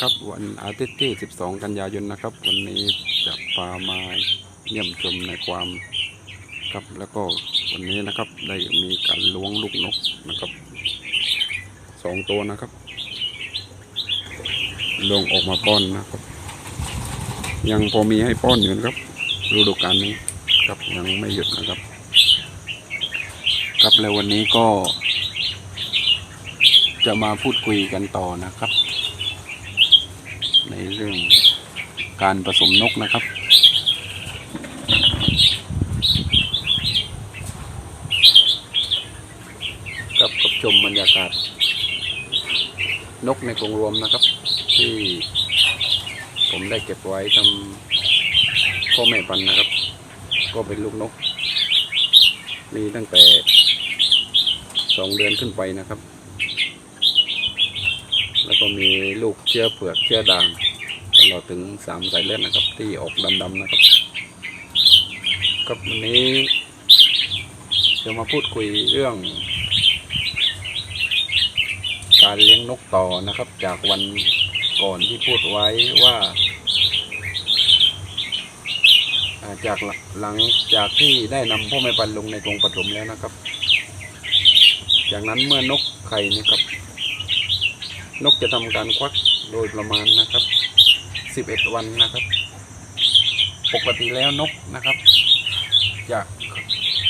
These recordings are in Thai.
ครับวันอาทิตย์ที่ 12 กันยายนนะครับ วันนี้จะพามาเยี่ยมชมในความครับแล้วก็วันนี้นะครับได้มีการล้วงลูกนกนะครับสองตัวนะครับลวงออกมาป้อนนะครับ ยังพอมีให้ป้อนอยู่นะครับฤดูกาลนี้ครับยังไม่หยุดนะครับ ครับแล้ววันนี้ก็จะมาพูดคุยกันต่อนะครับ ในเรื่องการผสมนกนะครับ กับกับชมบรรยากาศ นกในกรงรวมนะครับ ที่ผมได้เก็บไว้ทำพ่อแม่พันธุ์นะครับ ก็เป็นลูกนก มีตั้งแต่สองเดือนขึ้นไปนะครับ แล้วก็มีลูกเชื้อเผือกเชื้อด่างตลอดถึงสามสายเลือดนะครับ ที่ออกดำๆนะครับ ครับวันนี้จะมาพูดคุยเรื่อง การเลี้ยงนกต่อนะครับ จากวันก่อนที่พูดไว้ว่าจากหลังจากที่ได้นำพ่อแม่พันธุ์ลงในกรงปฐมแล้วนะครับ จากนั้นเมื่อนกไข่นี่ครับ นกจะทำการควักโดยประมาณนะครับ 11 วันนะครับ ปกติแล้วนกนะครับ จะ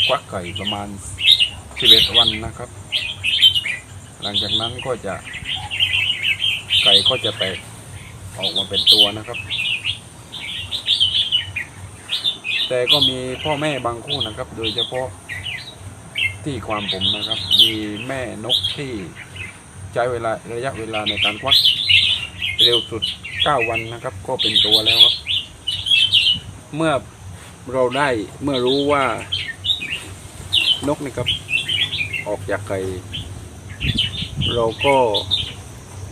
ควักไข่ประมาณ 11 วันนะครับ หลังจากนั้นก็จะไก่ก็จะแตกออกมาเป็นตัวนะครับ แต่ก็มีพ่อแม่บางคู่นะครับ โดยเฉพาะที่ความผมนะครับ มีแม่นกที่ ใช้เวลาระยะเวลาในการควักเร็วสุด 9 วันนะครับ ก็เป็นตัวแล้วครับ เมื่อเราได้เมื่อรู้ว่านกนี่ครับ ออกจากไข่เราก็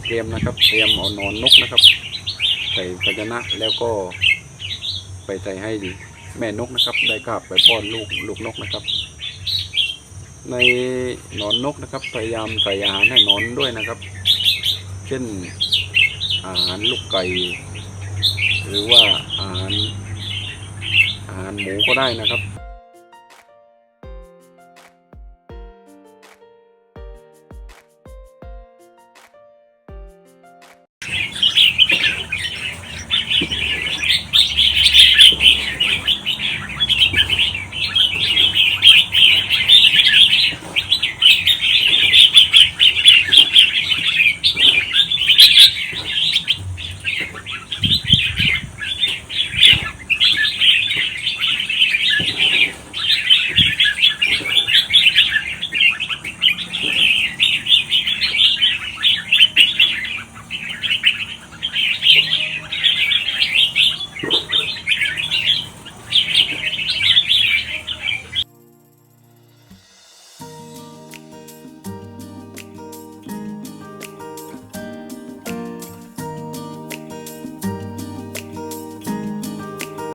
เตรียมนะครับ เตรียมเอานอนนกนะครับ ใส่ภาชนะแล้วก็ไปใส่ให้แม่นกนะครับ ได้กลับไปป้อนลูกลูกนกนะครับ ในหนอนนกนะครับ พยายามใส่อาหารให้หนอนด้วยนะครับ เช่นอาหารลูกไก่ หรือว่าอาหารอาหารหมูก็ได้นะครับ